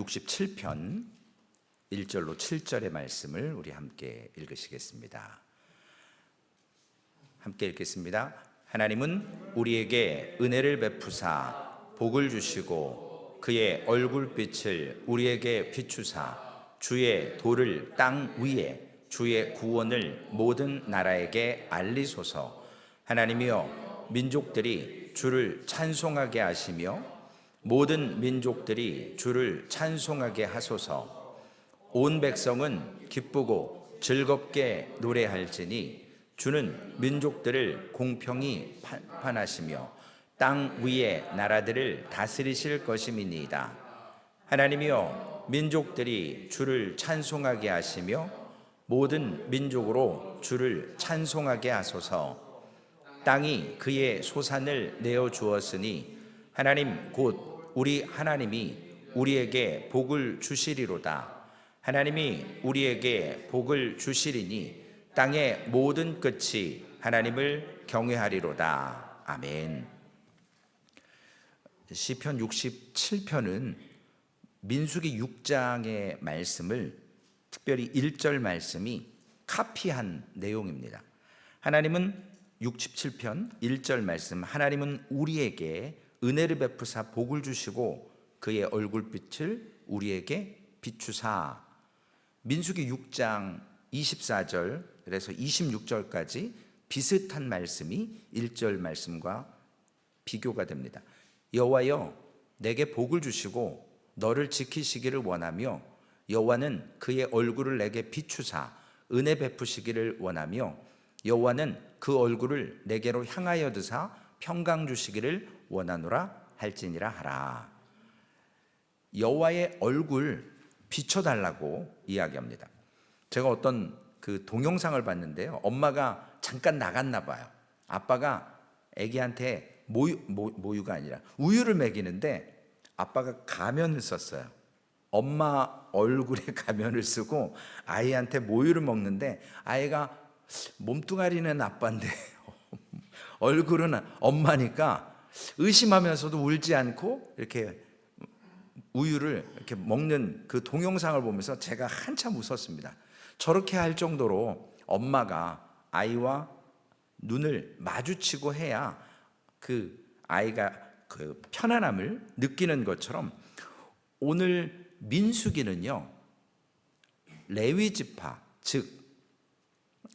67편 1절로 7절의 말씀을 우리 함께 읽으시겠습니다. 함께 읽겠습니다. 하나님은 우리에게 은혜를 베푸사 복을 주시고 그의 얼굴빛을 우리에게 비추사 주의 도를 땅 위에 주의 구원을 모든 나라에게 알리소서 하나님이여 민족들이 주를 찬송하게 하시며 모든 민족들이 주를 찬송하게 하소서 온 백성은 기쁘고 즐겁게 노래할지니 주는 민족들을 공평히 판- 판하시며 땅 위의 나라들을 다스리실 것임이니이다. 하나님이여 민족들이 주를 찬송하게 하시며 모든 민족으로 주를 찬송하게 하소서. 땅이 그의 소산을 내어 주었으니 하나님 곧 우리 하나님이 우리에게 복을 주시리로다. 하나님이 우리에게 복을 주시리니 땅의 모든 끝이 하나님을 경외하리로다. 아멘. 시편 67편은 민수기 6장의 말씀을 특별히 1절 말씀이 카피한 내용입니다. 하나님은 67편 1절 말씀 하나님은 우리에게 은혜를 베푸사 복을 주시고 그의 얼굴빛을 우리에게 비추사 민수기 6장 24절 그래서 26절까지 비슷한 말씀이 1절 말씀과 비교가 됩니다. 여호와여 내게 복을 주시고 너를 지키시기를 원하며 여호와는 그의 얼굴을 내게 비추사 은혜 베푸시기를 원하며 여호와는 그 얼굴을 내게로 향하여 드사 평강 주시기를 원하노라 할지니라 하라. 여호와의 얼굴 비춰 달라고 이야기합니다. 제가 어떤 그 동영상을 봤는데요. 엄마가 잠깐 나갔나 봐요. 아빠가 아기한테 모유 모, 모유가 아니라 우유를 먹이는데 아빠가 가면을 썼어요. 엄마 얼굴에 가면을 쓰고 아이한테 모유를 먹는데 아이가 몸뚱아리는 아빠인데 얼굴은 엄마니까 의심하면서도 울지 않고 이렇게 우유를 이렇게 먹는 그 동영상을 보면서 제가 한참 웃었습니다. 저렇게 할 정도로 엄마가 아이와 눈을 마주치고 해야 그 아이가 그 편안함을 느끼는 것처럼 오늘 민수기는요 레위 지파 즉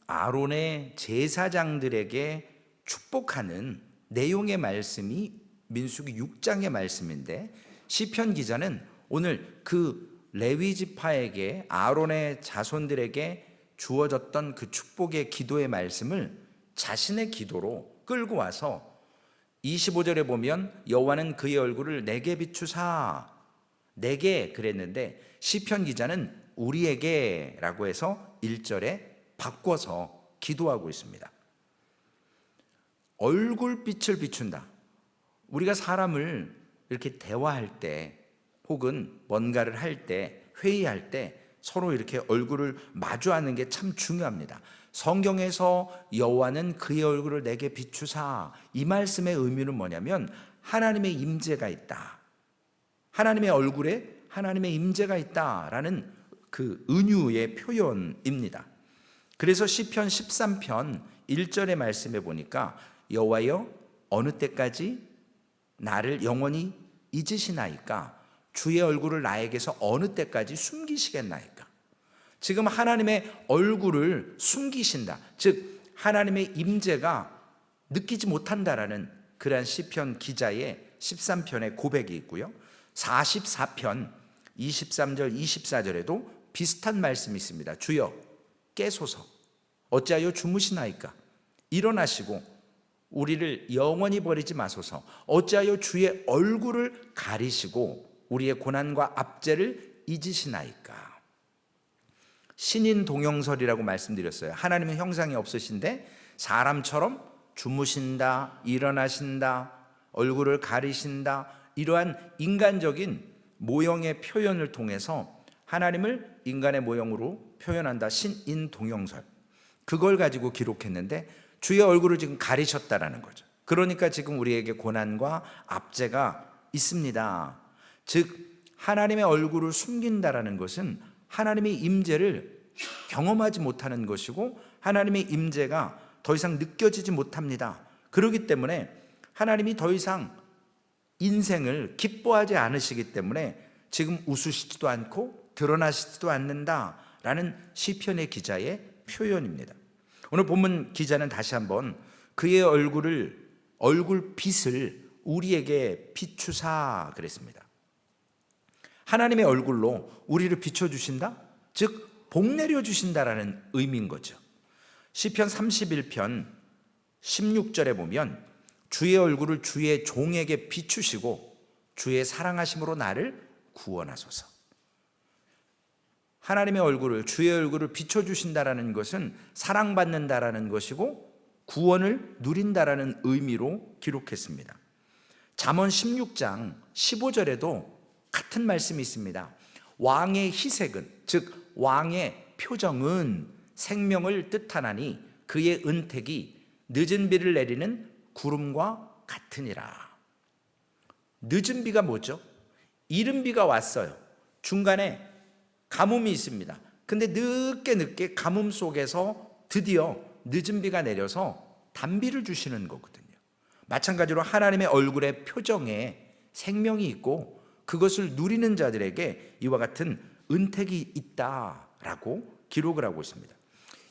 아론의 제사장들에게 축복하는 내용의 말씀이 민수기 6장의 말씀인데 시편 기자는 오늘 그 레위 지파에게 아론의 자손들에게 주어졌던 그 축복의 기도의 말씀을 자신의 기도로 끌고 와서 25절에 보면 여호와는 그의 얼굴을 내게 비추사 내게 그랬는데 시편 기자는 우리에게라고 해서 1절에 바꿔서 기도하고 있습니다. 얼굴빛을 비춘다. 우리가 사람을 이렇게 대화할 때 혹은 뭔가를 할 때 회의할 때 서로 이렇게 얼굴을 마주하는 게 참 중요합니다. 성경에서 여호와는 그의 얼굴을 내게 비추사 이 말씀의 의미는 뭐냐면 하나님의 임재가 있다. 하나님의 얼굴에 하나님의 임재가 있다라는 그 은유의 표현입니다. 그래서 시편 13편 1절의 말씀에 보니까 여호와여 어느 때까지 나를 영원히 잊으시나이까? 주의 얼굴을 나에게서 어느 때까지 숨기시겠나이까? 지금 하나님의 얼굴을 숨기신다. 즉 하나님의 임재가 느끼지 못한다라는 그러한 시편 기자의 13편의 고백이 있고요. 44편 23절 24절에도 비슷한 말씀이 있습니다. 주여 깨소서. 어찌하여 주무시나이까? 일어나시고 우리를 영원히 버리지 마소서. 어찌하여 주의 얼굴을 가리시고 우리의 고난과 압제를 잊으시나이까. 신인 동영설이라고 말씀드렸어요. 하나님의 형상이 없으신데 사람처럼 주무신다, 일어나신다, 얼굴을 가리신다 이러한 인간적인 모형의 표현을 통해서 하나님을 인간의 모형으로 표현한다. 신인 동영설. 그걸 가지고 기록했는데 주의 얼굴을 지금 가리셨다라는 거죠. 그러니까 지금 우리에게 고난과 압제가 있습니다. 즉 하나님의 얼굴을 숨긴다라는 것은 하나님의 임재를 경험하지 못하는 것이고 하나님의 임재가 더 이상 느껴지지 못합니다. 그렇기 때문에 하나님이 더 이상 인생을 기뻐하지 않으시기 때문에 지금 웃으시지도 않고 드러나시지도 않는다라는 시편의 기자의 표현입니다. 오늘 본문 기자는 다시 한번 그의 얼굴을 얼굴 빛을 우리에게 비추사 그랬습니다. 하나님의 얼굴로 우리를 비춰 주신다? 즉, 복 내려 주신다라는 의미인 거죠. 시편 31편 16절에 보면 주의 얼굴을 주의 종에게 비추시고 주의 사랑하심으로 나를 구원하소서. 하나님의 얼굴을 주의 얼굴을 비춰 주신다라는 것은 사랑받는다라는 것이고 구원을 누린다라는 의미로 기록했습니다. 잠언 16장 15절에도 같은 말씀이 있습니다. 왕의 희색은 즉 왕의 표정은 생명을 뜻하나니 그의 은택이 늦은 비를 내리는 구름과 같으니라. 늦은 비가 뭐죠? 이른 비가 왔어요. 중간에 가뭄이 있습니다. 근데 늦게 늦게 가뭄 속에서 드디어 늦은 비가 내려서 단비를 주시는 거거든요. 마찬가지로 하나님의 얼굴의 표정에 생명이 있고 그것을 누리는 자들에게 이와 같은 은택이 있다라고 기록을 하고 있습니다.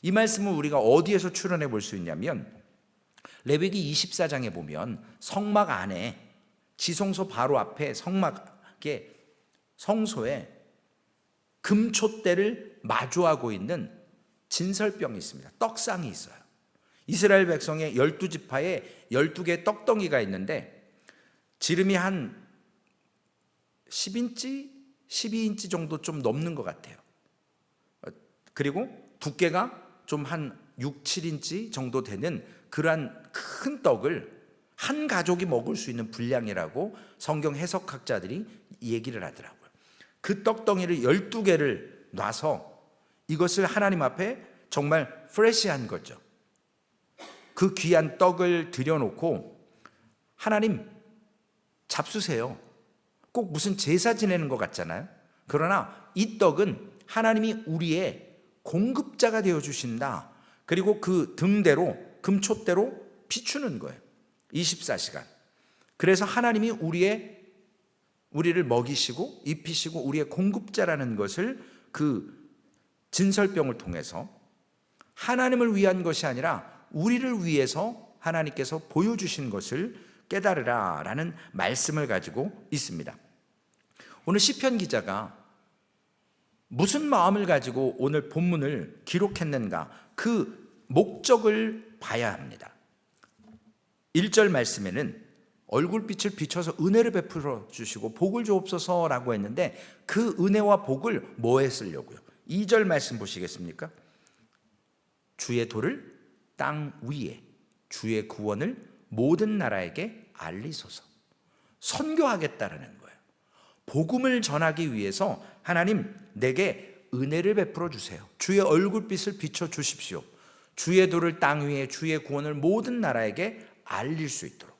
이 말씀을 우리가 어디에서 추론해 볼 수 있냐면 레위기 24장에 보면 성막 안에 지성소 바로 앞에 성막에 성소에 금촛대를 마주하고 있는 진설병이 있습니다. 떡상이 있어요. 이스라엘 백성의 열두 지파에 열두 개의 떡덩이가 있는데 지름이 한 10인치, 12인치 정도 좀 넘는 것 같아요. 어, 그리고 두께가 좀 한 6, 7인치 정도 되는 그러한 큰 떡을 한 가족이 먹을 수 있는 분량이라고 성경 해석학자들이 얘기를 하더라고요. 그 떡덩이를 12개를 놔서 이것을 하나님 앞에 정말 프레시한 거죠. 그 귀한 떡을 들여놓고 하나님 잡수세요. 꼭 무슨 제사 지내는 것 같잖아요. 그러나 이 떡은 하나님이 우리의 공급자가 되어 주신다. 그리고 그 등대로 금초대로 비추는 거예요. 24시간. 그래서 하나님이 우리의 우리를 먹이시고 입히시고 우리의 공급자라는 것을 그 진설병을 통해서 하나님을 위한 것이 아니라 우리를 위해서 하나님께서 보여주신 것을 깨달으라 라는 말씀을 가지고 있습니다. 오늘 시편 기자가 무슨 마음을 가지고 오늘 본문을 기록했는가 그 목적을 봐야 합니다. 1절 말씀에는 얼굴빛을 비춰서 은혜를 베풀어 주시고 복을 주옵소서라고 했는데 그 은혜와 복을 뭐에 쓰려고요? 2절 말씀 보시겠습니까? 주의 도를 땅 위에 주의 구원을 모든 나라에게 알리소서. 선교하겠다라는 거예요. 복음을 전하기 위해서 하나님 내게 은혜를 베풀어 주세요. 주의 얼굴빛을 비춰 주십시오. 주의 도를 땅 위에 주의 구원을 모든 나라에게 알릴 수 있도록.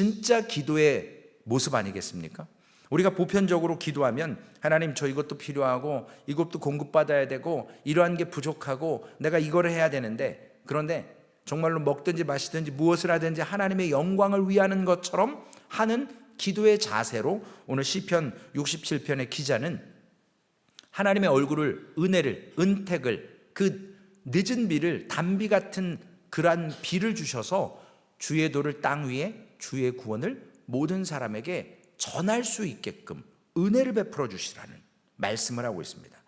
진짜 기도의 모습 아니겠습니까? 우리가 보편적으로 기도하면 하나님 저 이것도 필요하고 이것도 공급받아야 되고 이러한 게 부족하고 내가 이거를 해야 되는데 그런데 정말로 먹든지 마시든지 무엇을 하든지 하나님의 영광을 위하는 것처럼 하는 기도의 자세로 오늘 시편 67편의 기자는 하나님의 얼굴을 은혜를 은택을 그 늦은 비를 단비 같은 그러한 비를 주셔서 주의 도를 땅 위에 주의 구원을 모든 사람에게 전할 수 있게끔 은혜를 베풀어 주시라는 말씀을 하고 있습니다.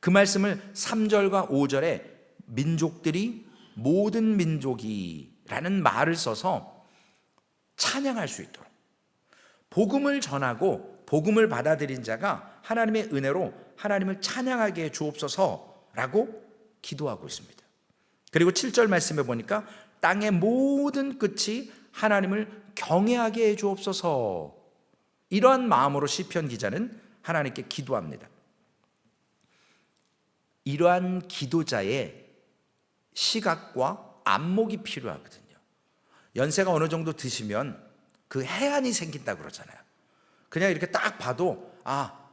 그 말씀을 3절과 5절에 민족들이 모든 민족이라는 말을 써서 찬양할 수 있도록 복음을 전하고 복음을 받아들인 자가 하나님의 은혜로 하나님을 찬양하게 해 주옵소서라고 기도하고 있습니다. 그리고 7절 말씀에 보니까 땅의 모든 끝이 하나님을 경외하게 해 주옵소서. 이러한 마음으로 시편 기자는 하나님께 기도합니다. 이러한 기도자의 시각과 안목이 필요하거든요. 연세가 어느 정도 드시면 그 해안이 생긴다 그러잖아요. 그냥 이렇게 딱 봐도 아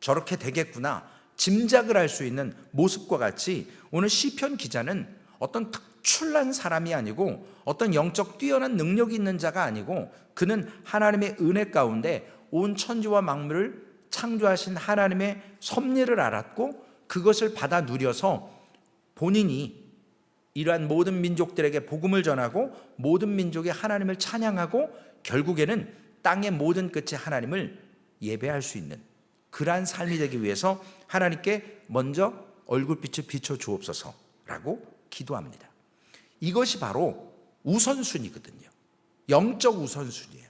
저렇게 되겠구나 짐작을 할 수 있는 모습과 같이 오늘 시편 기자는 어떤 특 출난 사람이 아니고 어떤 영적 뛰어난 능력이 있는 자가 아니고 그는 하나님의 은혜 가운데 온 천지와 만물을 창조하신 하나님의 섭리를 알았고 그것을 받아 누려서 본인이 이러한 모든 민족들에게 복음을 전하고 모든 민족이 하나님을 찬양하고 결국에는 땅의 모든 끝에 하나님을 예배할 수 있는 그러한 삶이 되기 위해서 하나님께 먼저 얼굴빛을 비춰 주옵소서라고 기도합니다. 이것이 바로 우선순위거든요. 영적 우선순위예요.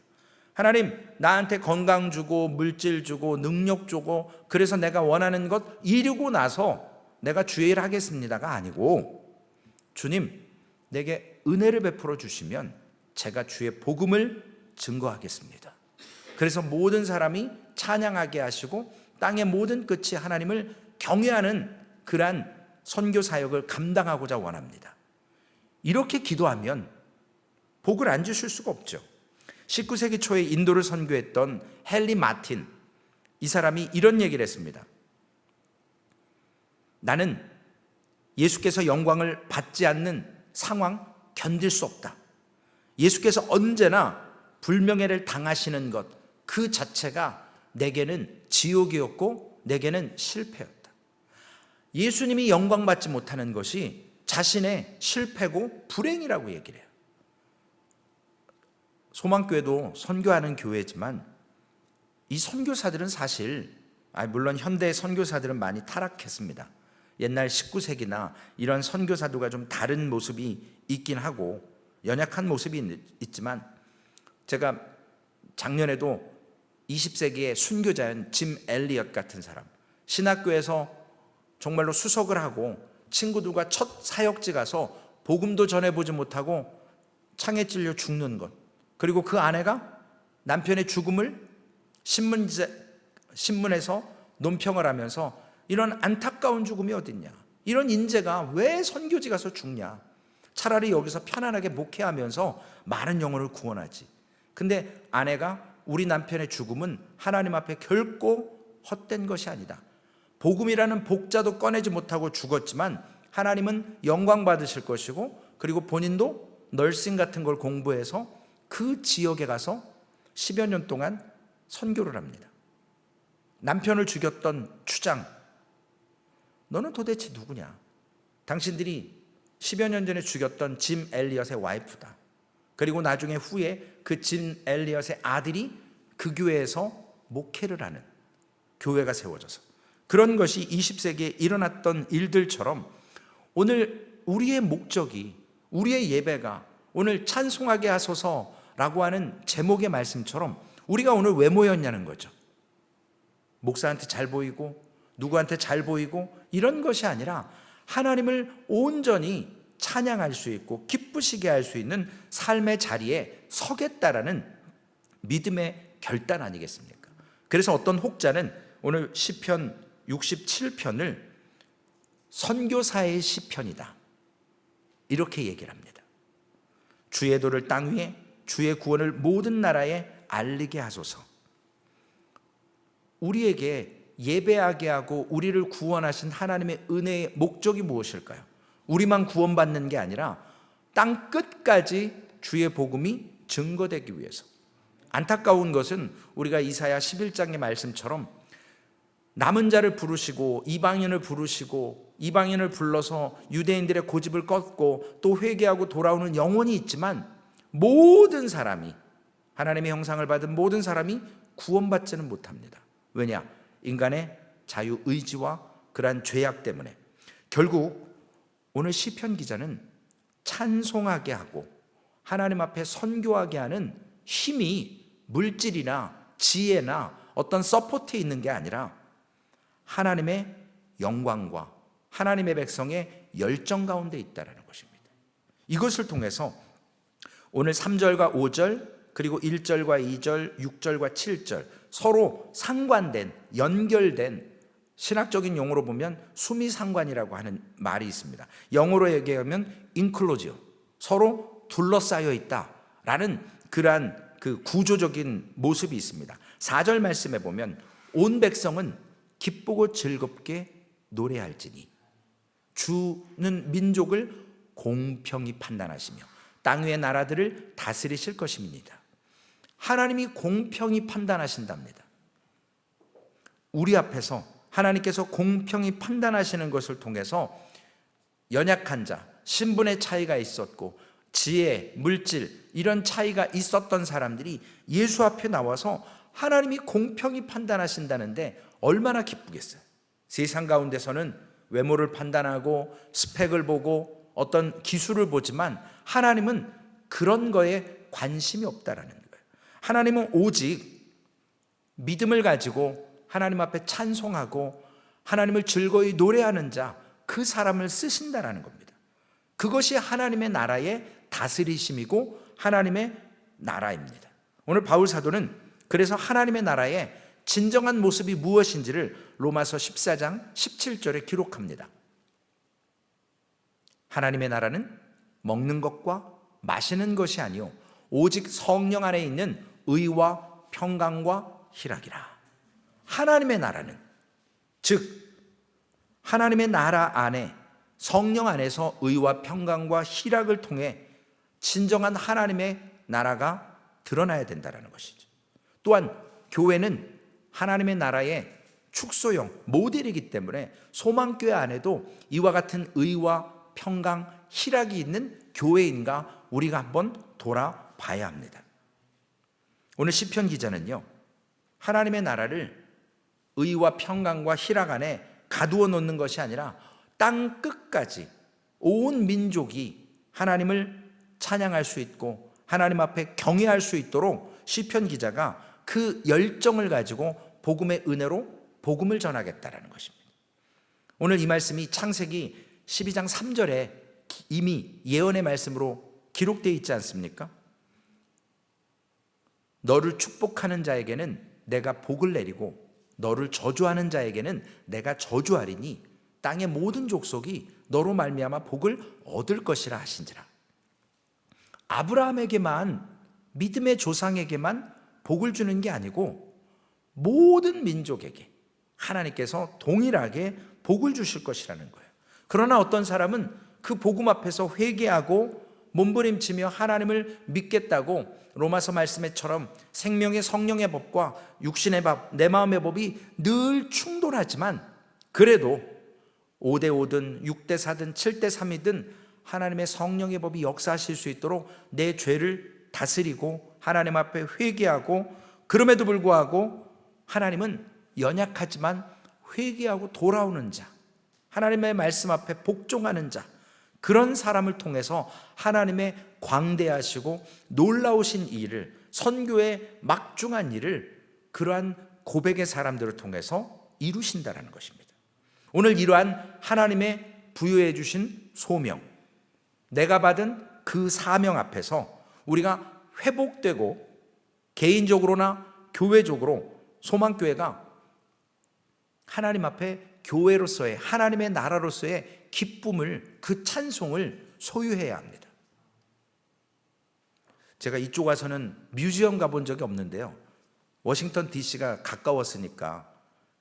하나님 나한테 건강 주고 물질 주고 능력 주고 그래서 내가 원하는 것 이루고 나서 내가 주의 일 하겠습니다가 아니고 주님 내게 은혜를 베풀어 주시면 제가 주의 복음을 증거하겠습니다. 그래서 모든 사람이 찬양하게 하시고 땅의 모든 끝이 하나님을 경외하는 그러한 선교 사역을 감당하고자 원합니다. 이렇게 기도하면 복을 안 주실 수가 없죠. 19세기 초에 인도를 선교했던 헨리 마틴 이 사람이 이런 얘기를 했습니다. 나는 예수께서 영광을 받지 않는 상황 견딜 수 없다. 예수께서 언제나 불명예를 당하시는 것 그 자체가 내게는 지옥이었고 내게는 실패였다. 예수님이 영광 받지 못하는 것이 자신의 실패고 불행이라고 얘기를 해요. 소망교회도 선교하는 교회지만 이 선교사들은 사실 아, 물론 현대 선교사들은 많이 타락했습니다. 옛날 19세기나 이런 선교사도가 좀 다른 모습이 있긴 하고 연약한 모습이 있지만 제가 작년에도 20세기의 순교자인 짐 엘리엇 같은 사람 신학교에서 정말로 수석을 하고 친구들과 첫 사역지 가서 복음도 전해보지 못하고 창에 찔려 죽는 것 그리고 그 아내가 남편의 죽음을 신문 신문에서 논평을 하면서 이런 안타까운 죽음이 어딨냐? 이런 인재가 왜 선교지 가서 죽냐? 차라리 여기서 편안하게 목회하면서 많은 영혼을 구원하지. 근데 아내가 우리 남편의 죽음은 하나님 앞에 결코 헛된 것이 아니다. 복음이라는 복자도 꺼내지 못하고 죽었지만 하나님은 영광 받으실 것이고 그리고 본인도 널싱 같은 걸 공부해서 그 지역에 가서 10여 년 동안 선교를 합니다. 남편을 죽였던 추장, 너는 도대체 누구냐? 당신들이 10여 년 전에 죽였던 짐 엘리엇의 와이프다. 그리고 나중에 후에 그 짐 엘리엇의 아들이 그 교회에서 목회를 하는 교회가 세워져서 그런 것이 20세기에 일어났던 일들처럼 오늘 우리의 목적이 우리의 예배가 오늘 찬송하게 하소서라고 하는 제목의 말씀처럼 우리가 오늘 왜 모였냐는 거죠. 목사한테 잘 보이고 누구한테 잘 보이고 이런 것이 아니라 하나님을 온전히 찬양할 수 있고 기쁘시게 할 수 있는 삶의 자리에 서겠다라는 믿음의 결단 아니겠습니까? 그래서 어떤 혹자는 오늘 시편 67편을 선교사의 시편이다. 이렇게 얘기를 합니다. 주의 도를 땅 위에 주의 구원을 모든 나라에 알리게 하소서. 우리에게 예배하게 하고 우리를 구원하신 하나님의 은혜의 목적이 무엇일까요? 우리만 구원받는 게 아니라 땅 끝까지 주의 복음이 증거되기 위해서. 안타까운 것은 우리가 이사야 11장의 말씀처럼 남은 자를 부르시고 이방인을 부르시고 이방인을 불러서 유대인들의 고집을 꺾고 또 회개하고 돌아오는 영혼이 있지만 모든 사람이 하나님의 형상을 받은 모든 사람이 구원받지는 못합니다. 왜냐? 인간의 자유 의지와 그러한 죄악 때문에 결국 오늘 시편 기자는 찬송하게 하고 하나님 앞에 선교하게 하는 힘이 물질이나 지혜나 어떤 서포트에 있는 게 아니라 하나님의 영광과 하나님의 백성의 열정 가운데 있다라는 것입니다. 이것을 통해서 오늘 3절과 5절 그리고 1절과 2절, 6절과 7절 서로 상관된 연결된 신학적인 용어로 보면 수미상관이라고 하는 말이 있습니다. 영어로 얘기하면 inclusive 서로 둘러싸여 있다라는 그러한 그 구조적인 모습이 있습니다. 4절 말씀에 보면 온 백성은 기쁘고 즐겁게 노래할지니 주는 민족을 공평히 판단하시며 땅 위의 나라들을 다스리실 것입니다. 하나님이 공평히 판단하신답니다. 우리 앞에서 하나님께서 공평히 판단하시는 것을 통해서 연약한 자, 신분의 차이가 있었고 지혜, 물질 이런 차이가 있었던 사람들이 예수 앞에 나와서 하나님이 공평히 판단하신다는데 얼마나 기쁘겠어요. 세상 가운데서는 외모를 판단하고 스펙을 보고 어떤 기술을 보지만 하나님은 그런 거에 관심이 없다라는 거예요. 하나님은 오직 믿음을 가지고 하나님 앞에 찬송하고 하나님을 즐거이 노래하는 자, 그 사람을 쓰신다라는 겁니다. 그것이 하나님의 나라의 다스리심이고 하나님의 나라입니다. 오늘 바울 사도는 그래서 하나님의 나라의 진정한 모습이 무엇인지를 로마서 14장 17절에 기록합니다. 하나님의 나라는 먹는 것과 마시는 것이 아니요 오직 성령 안에 있는 의와 평강과 희락이라. 하나님의 나라는 즉 하나님의 나라 안에 성령 안에서 의와 평강과 희락을 통해 진정한 하나님의 나라가 드러나야 된다는 것이죠. 또한 교회는 하나님의 나라의 축소형 모델이기 때문에 소망교회 안에도 이와 같은 의와 평강, 희락이 있는 교회인가 우리가 한번 돌아봐야 합니다. 오늘 시편 기자는요. 하나님의 나라를 의와 평강과 희락 안에 가두어 놓는 것이 아니라 땅 끝까지 온 민족이 하나님을 찬양할 수 있고 하나님 앞에 경외할 수 있도록 시편 기자가 그 열정을 가지고 복음의 은혜로 복음을 전하겠다라는 것입니다. 오늘 이 말씀이 창세기 12장 3절에 이미 예언의 말씀으로 기록되어 있지 않습니까? 너를 축복하는 자에게는 내가 복을 내리고 너를 저주하는 자에게는 내가 저주하리니 땅의 모든 족속이 너로 말미암아 복을 얻을 것이라 하신지라. 아브라함에게만 믿음의 조상에게만 복을 주는 게 아니고 모든 민족에게 하나님께서 동일하게 복을 주실 것이라는 거예요. 그러나 어떤 사람은 그 복음 앞에서 회개하고 몸부림치며 하나님을 믿겠다고 로마서 말씀에처럼 생명의 성령의 법과 육신의 법, 내 마음의 법이 늘 충돌하지만 그래도 5대 5든 6대 4든 7대 3이든 하나님의 성령의 법이 역사하실 수 있도록 내 죄를 다스리고 하나님 앞에 회개하고 그럼에도 불구하고 하나님은 연약하지만 회개하고 돌아오는 자, 하나님의 말씀 앞에 복종하는 자, 그런 사람을 통해서 하나님의 광대하시고 놀라우신 일을 선교의 막중한 일을 그러한 고백의 사람들을 통해서 이루신다라는 것입니다. 오늘 이러한 하나님의 부여해 주신 소명, 내가 받은 그 사명 앞에서 우리가 회복되고 개인적으로나 교회적으로 소망교회가 하나님 앞에 교회로서의 하나님의 나라로서의 기쁨을 그 찬송을 소유해야 합니다. 제가 이쪽 와서는 뮤지엄 가본 적이 없는데요. 워싱턴 DC가 가까웠으니까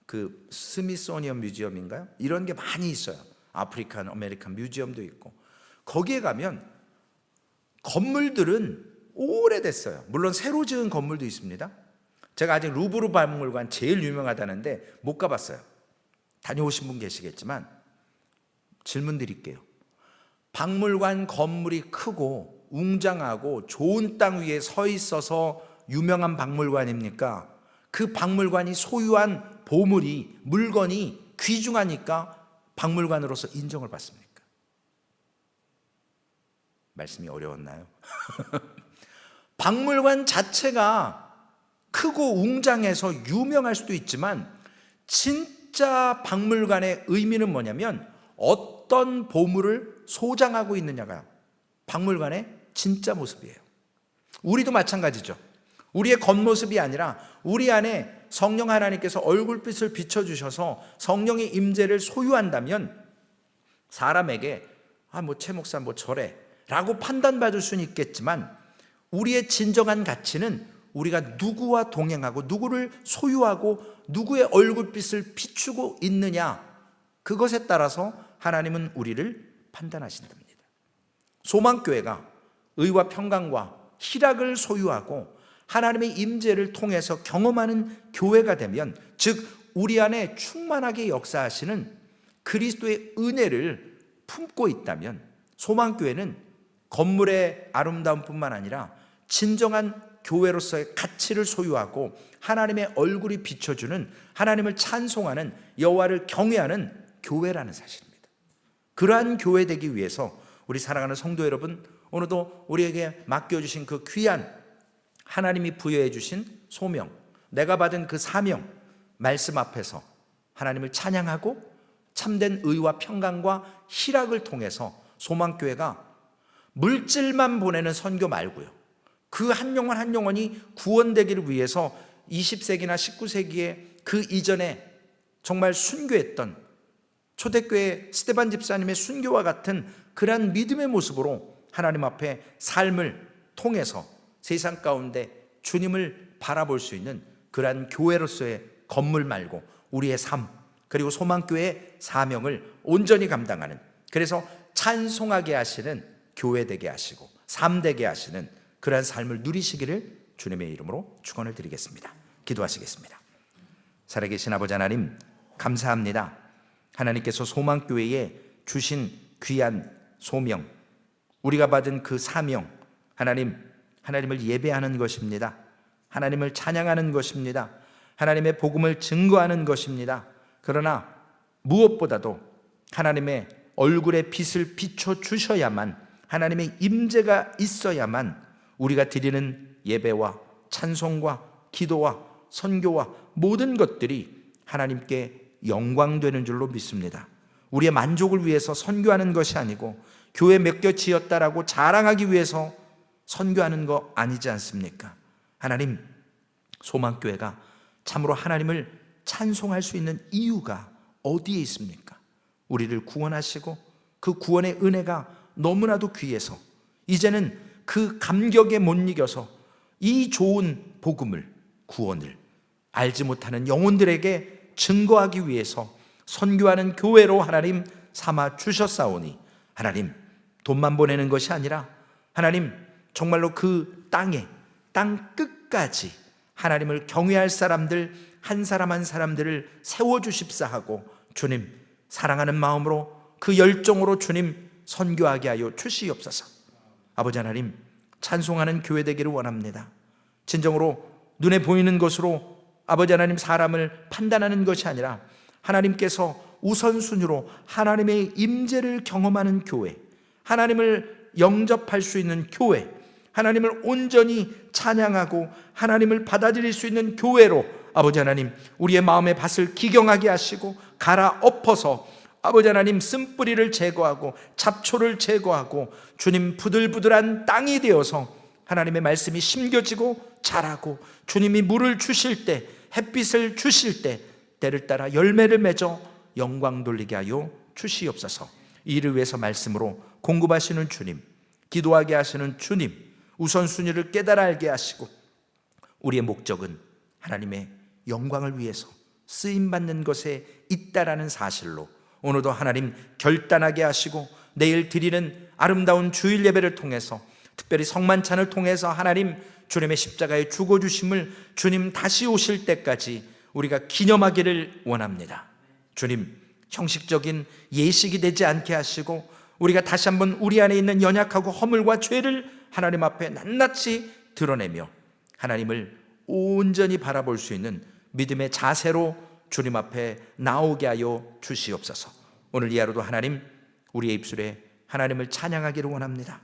그 스미소니언 뮤지엄인가요? 이런 게 많이 있어요. 아프리칸 아메리칸 뮤지엄도 있고 거기에 가면 건물들은 오래됐어요. 물론 새로 지은 건물도 있습니다. 제가 아직 루브르 박물관 제일 유명하다는데 못 가봤어요. 다녀오신 분 계시겠지만 질문 드릴게요. 박물관 건물이 크고 웅장하고 좋은 땅 위에 서 있어서 유명한 박물관입니까? 그 박물관이 소유한 보물이 물건이 귀중하니까 박물관으로서 인정을 받습니까? 말씀이 어려웠나요? 박물관 자체가 크고 웅장해서 유명할 수도 있지만 진짜 박물관의 의미는 뭐냐면 어떤 보물을 소장하고 있느냐가 박물관의 진짜 모습이에요. 우리도 마찬가지죠. 우리의 겉모습이 아니라 우리 안에 성령 하나님께서 얼굴빛을 비춰주셔서 성령의 임재를 소유한다면 사람에게 아뭐 최 목사 뭐 저래 라고 판단받을 수는 있겠지만 우리의 진정한 가치는 우리가 누구와 동행하고 누구를 소유하고 누구의 얼굴빛을 비추고 있느냐 그것에 따라서 하나님은 우리를 판단하신답니다. 소망교회가 의와 평강과 희락을 소유하고 하나님의 임재를 통해서 경험하는 교회가 되면 즉 우리 안에 충만하게 역사하시는 그리스도의 은혜를 품고 있다면 소망교회는 건물의 아름다움뿐만 아니라 진정한 교회로서의 가치를 소유하고 하나님의 얼굴이 비춰주는 하나님을 찬송하는 여호와를 경외하는 교회라는 사실입니다. 그러한 교회 되기 위해서 우리 사랑하는 성도 여러분 오늘도 우리에게 맡겨주신 그 귀한 하나님이 부여해 주신 소명 내가 받은 그 사명 말씀 앞에서 하나님을 찬양하고 참된 의와 평강과 희락을 통해서 소망교회가 물질만 보내는 선교 말고요. 그 한 영혼 한 영혼이 구원되기를 위해서 20세기나 19세기에 그 이전에 정말 순교했던 초대교회 스테반 집사님의 순교와 같은 그러한 믿음의 모습으로 하나님 앞에 삶을 통해서 세상 가운데 주님을 바라볼 수 있는 그러한 교회로서의 건물 말고 우리의 삶 그리고 소망교회의 사명을 온전히 감당하는 그래서 찬송하게 하시는 교회 되게 하시고 삶 되게 하시는 그러한 삶을 누리시기를 주님의 이름으로 축원을 드리겠습니다. 기도하시겠습니다. 살아계신 아버지 하나님 감사합니다. 하나님께서 소망교회에 주신 귀한 소명 우리가 받은 그 사명 하나님 하나님을 예배하는 것입니다. 하나님을 찬양하는 것입니다. 하나님의 복음을 증거하는 것입니다. 그러나 무엇보다도 하나님의 얼굴에 빛을 비춰 주셔야만 하나님의 임재가 있어야만 우리가 드리는 예배와 찬송과 기도와 선교와 모든 것들이 하나님께 영광되는 줄로 믿습니다. 우리의 만족을 위해서 선교하는 것이 아니고 교회 몇 개 지었다라고 자랑하기 위해서 선교하는 거 아니지 않습니까? 하나님 소망교회가 참으로 하나님을 찬송할 수 있는 이유가 어디에 있습니까? 우리를 구원하시고 그 구원의 은혜가 너무나도 귀해서 이제는 그 감격에 못 이겨서 이 좋은 복음을 구원을 알지 못하는 영혼들에게 증거하기 위해서 선교하는 교회로 하나님 삼아 주셨사오니 하나님 돈만 보내는 것이 아니라 하나님 정말로 그 땅에 땅 끝까지 하나님을 경외할 사람들 한 사람 한 사람들을 세워 주십사 하고 주님 사랑하는 마음으로 그 열정으로 주님 선교하게 하여 주시옵소서. 아버지 하나님 찬송하는 교회 되기를 원합니다. 진정으로 눈에 보이는 것으로 아버지 하나님 사람을 판단하는 것이 아니라 하나님께서 우선순위로 하나님의 임재를 경험하는 교회, 하나님을 영접할 수 있는 교회, 하나님을 온전히 찬양하고 하나님을 받아들일 수 있는 교회로 아버지 하나님 우리의 마음의 밭을 기경하게 하시고 갈아 엎어서 아버지 하나님 쓴뿌리를 제거하고 잡초를 제거하고 주님 부들부들한 땅이 되어서 하나님의 말씀이 심겨지고 자라고 주님이 물을 주실 때 햇빛을 주실 때 때를 따라 열매를 맺어 영광 돌리게 하여 주시옵소서. 이를 위해서 말씀으로 공급하시는 주님, 기도하게 하시는 주님, 우선순위를 깨달아 알게 하시고 우리의 목적은 하나님의 영광을 위해서 쓰임 받는 것에 있다라는 사실로 오늘도 하나님 결단하게 하시고 내일 드리는 아름다운 주일 예배를 통해서 특별히 성만찬을 통해서 하나님 주님의 십자가의 죽어 주심을 주님 다시 오실 때까지 우리가 기념하기를 원합니다. 주님 형식적인 예식이 되지 않게 하시고 우리가 다시 한번 우리 안에 있는 연약하고 허물과 죄를 하나님 앞에 낱낱이 드러내며 하나님을 온전히 바라볼 수 있는 믿음의 자세로 주님 앞에 나오게 하여 주시옵소서. 오늘 이 하루도 하나님 우리의 입술에 하나님을 찬양하기를 원합니다.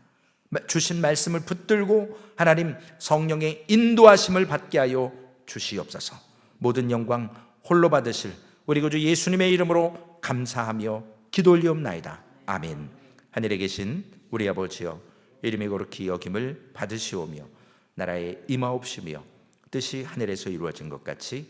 주신 말씀을 붙들고 하나님 성령의 인도하심을 받게 하여 주시옵소서. 모든 영광 홀로 받으실 우리 구주 예수님의 이름으로 감사하며 기도 올리옵나이다. 아멘. 하늘에 계신 우리 아버지여 이름이 거룩히 여김을 받으시오며 나라에 임하옵시며 뜻이 하늘에서 이루어진 것 같이